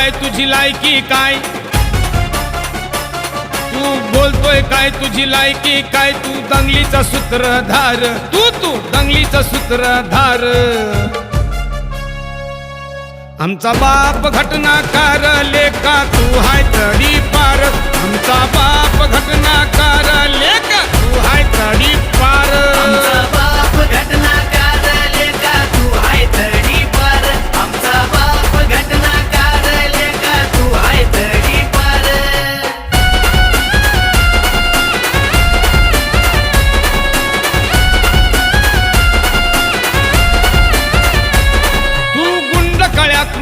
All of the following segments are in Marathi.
काय तुझी लायकी काय? तू बोलतोय काय तुझी लायकी काय? तू दंगलीचा सूत्रधार. तू तू दंगलीचा सूत्रधार. आमचा बाप घटनाकार लेखा तू हाय तरी पार. आमचा बाप घटनाकार लेखा तू हाय तडी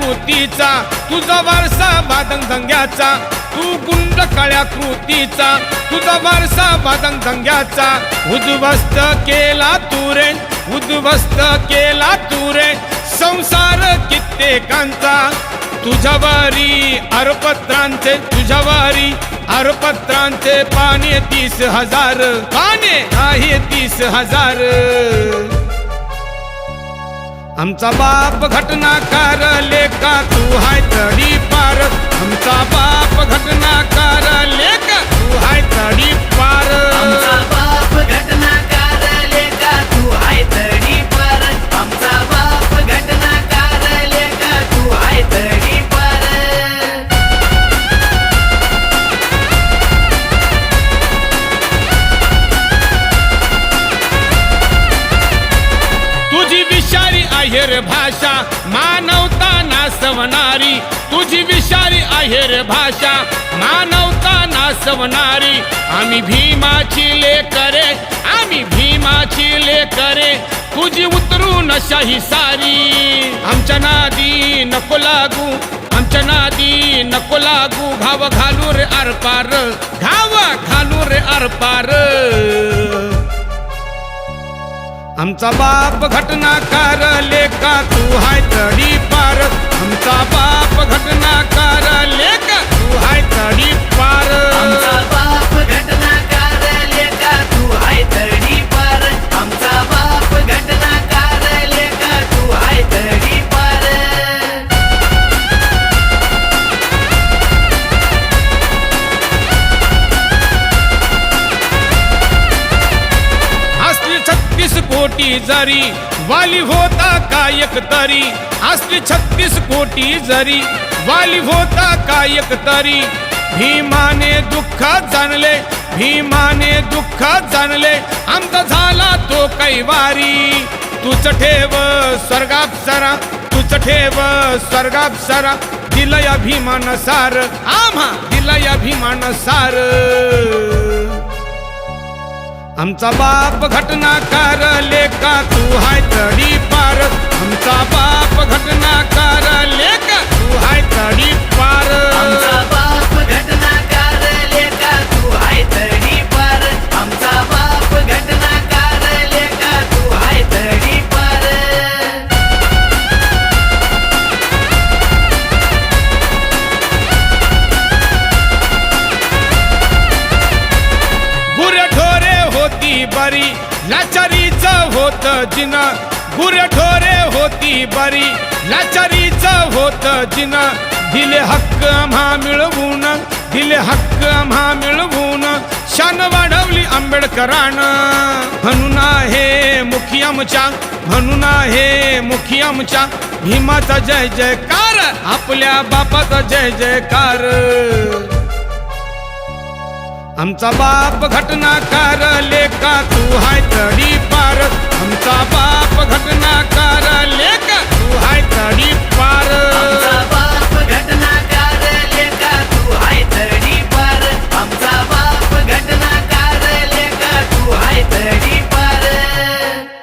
कृतीचा तुझा वारसा बादंग धंग्याचा. तू गुंड काळ्या कृतीचा तुझा वारसा बादंग धंग्याचा. उद्ध्वस्त केला तुरे उद्ध्वस्त केला तुरे संसार कित्येकांचा तुझ्यावारी अरपत्रांचे तुझ्यावारी अरपत्रांचे पाणी तीस हजार पाणी आहे तीस हजार. आमचा बाप घटनाकार लेखा तू हाय तरी पार. आमचा बाप घटनाकार आहेर भाषा मानवता नासवणारी तुझी विषारी आहेर भाषा मानवता नासवणारी आम्ही भीमाची लेकरे आम्ही भीमाची लेकरे तुझी उतरून शाही सारी. आमच्या नादी नको लागू आमच्या नादी नको लागू घाव घालू रे आरपार घाव घालू रे आरपार. आमचा बाप घटनाकार लेका कोटी जरी वाली होता कायक तरी असली छत्तीस कोटी जरी वाली होता कायक तरी. भीमाने दुःखात जाणले भीमाने दुःखात जाणले आमचा झाला तो कैवारी तूच ठेव स्वर्गाप्सरा तूच ठेव स्वर्गाप्सरा दिलय अभिमान सार आम्हा दिलय अभिमान सार. आमचा बाप घटनाकार लेखा तू हाय तरी पार. आमचा बाप घटनाकार लाचारीच होत जिन गुरठोरे होती बरी. लाचारीच होत जिन दिले हक्क आम्हा मिळवून दिले हक्क आम्हा मिळवून. शान वाढवली आंबेडकरान. म्हणून आहे मुखी आमच्या म्हणून आहे मुखी आमच्या. भीमाचा जय जयकार आपल्या बापाचा जय जयकार. आमचा बाप घटनाकार लेका